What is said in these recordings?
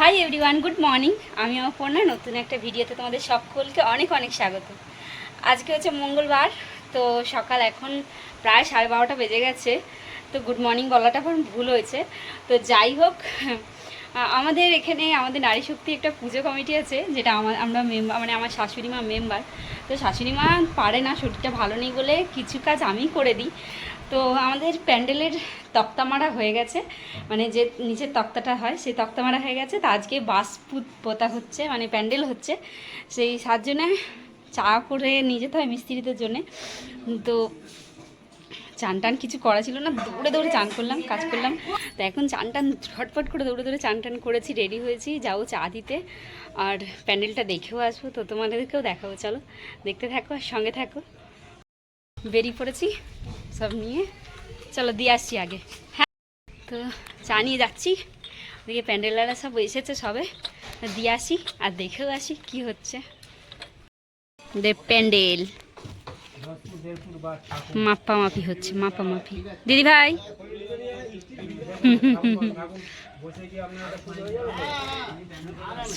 Hi everyone good morning আমি আমার অপর্ণা, নতুন একটা ভিডিওতে তোমাদের সকলকে অনেক অনেক স্বাগত। আজকে হচ্ছে মঙ্গলবার, তো সকাল এখন প্রায় সাড়ে বারোটা বেজে গেছে, তো গুড মর্নিং বলাটা এখন ভুল হয়েছে। তো যাই হোক আমাদের এখানে আমাদের নারী শক্তি একটা পুজো কমিটি আছে, যেটা আমার আমরা মেম্বার মানে আমার শাশুড়ি মা মেম্বার তো শাশুড়ি মা পারে না, শরীরটা ভালো নেই বলে কিছু কাজ আমি করে দিই। তো আমাদের প্যান্ডেলের তক্তা মারা হয়ে গেছে মানে যে নিচের তক্তাটা হয় সেই তক্তা মারা হয়ে গেছে। তা আজকে বাস পুত- হচ্ছে মানে প্যান্ডেল হচ্ছে। সেই সার জন্যে চা করে নিয়ে যেতে হয় মিস্ত্রিদের জন্যে। তো চান টান কিছু করা ছিল না, দৌড়ে দৌড়ে চান করলাম, কাজ করলাম। তো এখন চান টান ঝটপট করে দৌড়ে দৌড়ে চান টান করেছি রেডি হয়েছি, যাও চা দিতে। আর প্যান্ডেলটা দেখেও আসব, তো তোমাদেরকেও দেখাবো, চলো। দেখতে থাকো আর সঙ্গে থাকো। বেরিয়ে পড়েছি, সব নিয়ে। চলো, দিয়ে আসছি আগে। হ্যাঁ তো চা নিয়ে যাচ্ছি। ওদিকে প্যান্ডেলারা সব এসেছে সবে। দিয়ে আসি আর দেখেও আসি কি হচ্ছে। দে প্যান্ডেল। মাপা মাপি হচ্ছে মাপা মাপি দিদি ভাই।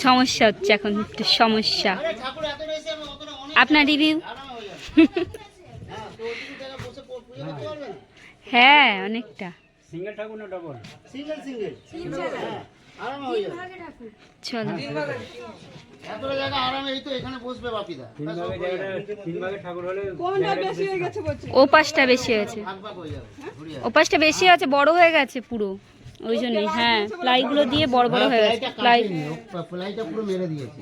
সমস্যা হচ্ছে এখন একটু সমস্যা। আপনার রিভিউ হ্যাঁ অনেকটা। সিঙ্গেল ঠাকুর না ডবল সিঙ্গেল সিঙ্গেল হ্যাঁ আরামে হয়ে যাবে। চলো। এতটা জায়গা আরামে এই তো এখানে বসবে বাপিদা। তিন ভাগে জায়গাটা তিন ভাগে ঠাকুর হলে ও পাশটা বেশি হয়েছে ভাগ ভাগ হয়ে যাবে। ঘুরিয়ে ও পাশটা বেশি আছে বড় হয়ে গেছে পুরো। ওই জন্যই হ্যাঁ প্লাইগুলো দিয়ে বড় বড় হয়ে গেছে প্লাই প্লাইটা পুরো মেরে দিয়েছে।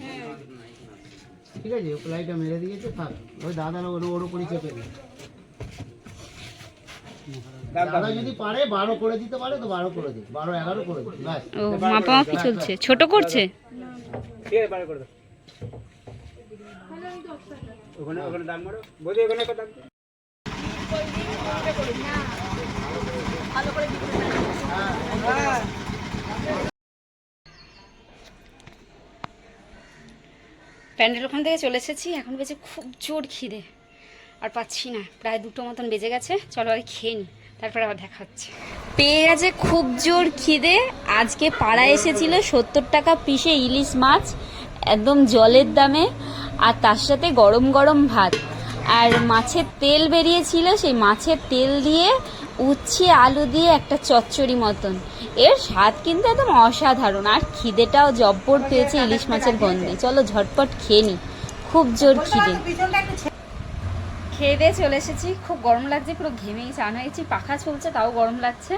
ঠিক আছে প্লাইটা মেরে দিয়েছে থাক। ওই দাদা ওর ওর উপরই চেপে দাদা যদি পারে বারো করে দিতে পারে তো বারো করে দিই। বারো এগারো করে দিই ব্যাস। মাপা মাপি চলছে? ছোট করছে? ঠিক আছে বার করে দাও। ওখানে ওখানে দাম মারো বোঝো ওখানে কত দাম প্যান্ডেল ওখান থেকে চলে এসেছি। এখন বেজে খুব জোর খিদে। আর পাচ্ছি না। প্রায় দুটো মতন বেজে গেছে। চলো আগে খেয়ে নি। তারপরে আবার দেখা হচ্ছে। পেয়ে গেছে খুব জোর খিদে। আজকে পাড়া এসেছিল সত্তর টাকা পিসে ইলিশ মাছ একদম জলের দামে আর তার সাথে গরম গরম ভাত। আর মাছের তেল বেরিয়েছিল সেই মাছের তেল দিয়ে উচ্ছে আলু দিয়ে একটা চচ্চড়ি মতন। এর স্বাদ কিন্তু একদম অসাধারণ আর খিদেটাও জব্বর পেয়েছে ইলিশ মাছের গন্ধে। চলো ঝটপট খেয়ে নি খুব জোর খিদে। খেয়ে দিয়ে চলে এসেছি। খুব গরম লাগছে, পুরো ঘেমে চান হয়েছি। পাখা চলছে, তাও গরম লাগছে।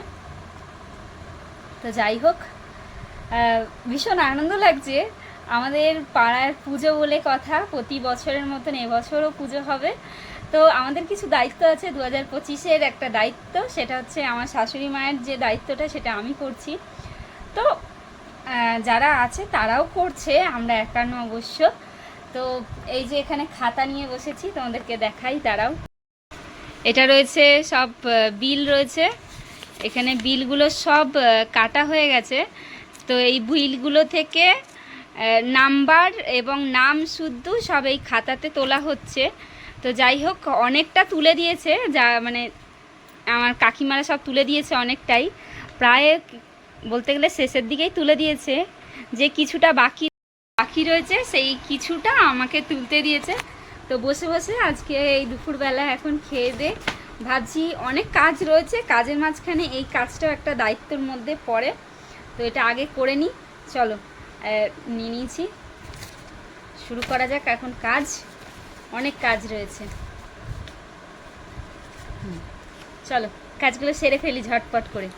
তো যাই হোক ভীষণ আনন্দ লাগছে। আমাদের পাড়ার পুজো বলে কথা, প্রতি বছরের মতন এবছরও পুজো হবে। তো আমাদের কিছু দায়িত্ব আছে দু হাজার পঁচিশের একটা দায়িত্ব, সেটা হচ্ছে আমার শাশুড়ি মায়ের যে দায়িত্বটা, সেটা আমি করছি। তো যারা আছে তারাও করছে, আমরা একান্ন অবশ্য। তো এই যে এখানে খাতা নিয়ে বসেছি, তোমাদেরকে দেখাই, দাঁড়াও। এটা রয়েছে সব বিল রয়েছে। এখানে বিলগুলো সব কাটা হয়ে গেছে। তো এই বিলগুলো থেকে নাম্বার এবং নাম শুদ্ধ সব এই খাতাতে তোলা হচ্ছে। তো যাই হোক, অনেকটা তুলে দিয়েছে, যা মানে আমার কাকিমারা সব তুলে দিয়েছে অনেকটাই। প্রায় বলতে গেলে শেষের দিকেই তুলে দিয়েছে। যে কিছুটা বাকি বাকি রয়েছে, সেই কিছুটা আমাকে তুলতে দিয়েছে। তো বসে বসে আজকে এই দুপুরবেলা এখন খেয়ে দে ভাবছি অনেক কাজ রয়েছে, কাজের মাঝখানে এই কাজটাও একটা দায়িত্বের মধ্যে পড়ে। তো এটা আগে করে নিই, চলো নিয়ে নিয়েছি। শুরু করা যাক এখন কাজ, অনেক কাজ রয়েছে। চলো, কাজগুলো সেরে ফেলি ঝটপট করে।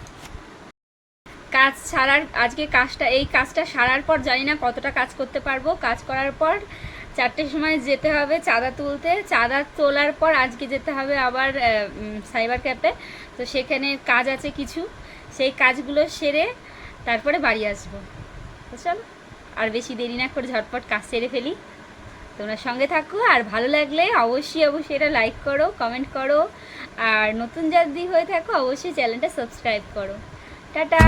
কাজ সারার আজকে কাজটা, এই কাজটা সারার পর জানি না কতটা কাজ করতে পারব। কাজ করার পর চারটের সময় যেতে হবে চাঁদা তুলতে। চাঁদা তোলার পর আজকে যেতে হবে আবার সাইবার ক্যাফে তো সেখানে কাজ আছে কিছু। সেই কাজগুলো সেরে তারপরে বাড়ি আসব। চলো আর বেশি দেরি না করে ঝটপট কাজ সেরে ফেলি। তোমরা সঙ্গে থাকো। আর ভালো লাগলে অবশ্যই অবশ্যই এটা লাইক করো কমেন্ট করো। আর নতুন যদি হয়ে থাকো, অবশ্যই চ্যানেলটা সাবস্ক্রাইব করো। টাটা!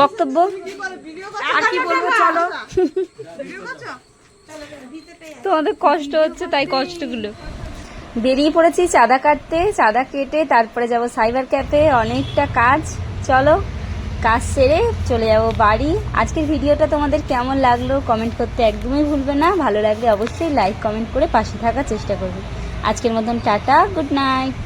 বক্তব্য? আর কি বলব চলো। তোমাদের কষ্ট হচ্ছে তাই কষ্টগুলো। বেরিয়ে পড়েছি চাঁদা কাটতে চাঁদা কেটে তারপরে যাব সাইবার ক্যাফে অনেকটা কাজ। চলো কাজ সেরে চলে যাব বাড়ি। আজকের ভিডিওটা তোমাদের কেমন লাগল? কমেন্ট করতে একদমই ভুলবে না। ভালো লাগলে অবশ্যই লাইক কমেন্ট করে পাশে থাকার চেষ্টা করবে। আজকের মতন টাটা গুড নাইট।